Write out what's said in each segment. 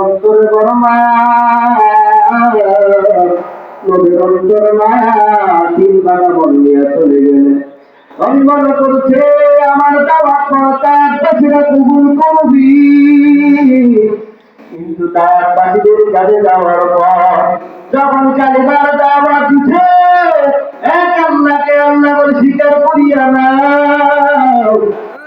অন্তরে অন্তরে মায়া তিনবার বলিয়া চলে গেলে। করছে আমার কবুল করবি কিন্তু তার পাখিদের কাছে যাওয়ার পর, যখন কালিবার দাওয়া দিছে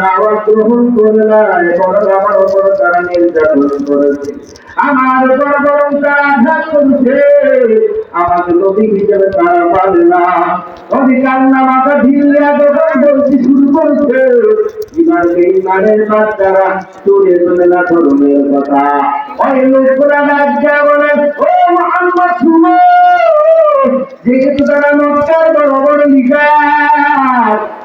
দাওয়াত গ্রহণ করে নাই, বরং আমার উপর তারা নির্যাতন করেছে। আমার উপর বরং তারা আঘাত করেছে। আমাকে নবী হিসেবে তারা পাবে না। নবী কান্না মাথা ঢিলে যখন বলতে শুরু করেছে। এবার এই মানের বাচ্চারা চলে চলে না ধর্মের কথা। ওই লোকরা রাজ্যা বলে, ও মোহাম্মদ, শুনো। যেহেতু তারা মক্কার বড় বড় লিগার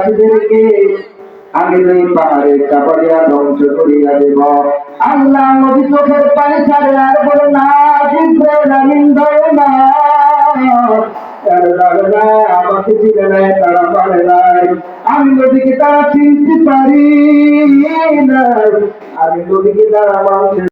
আব্বাসীদেরকে আমি ওই পাহাড়ে চাপড়িয়া ধ্বংস করিয়া দেব। আল্লাহ নদী চোখের পানি ছাড়ে আর বলে, না না। তারা মানে আমি নদীকে তারা চিনতে পারি নাই। আমি নদীকে তারা মানুষের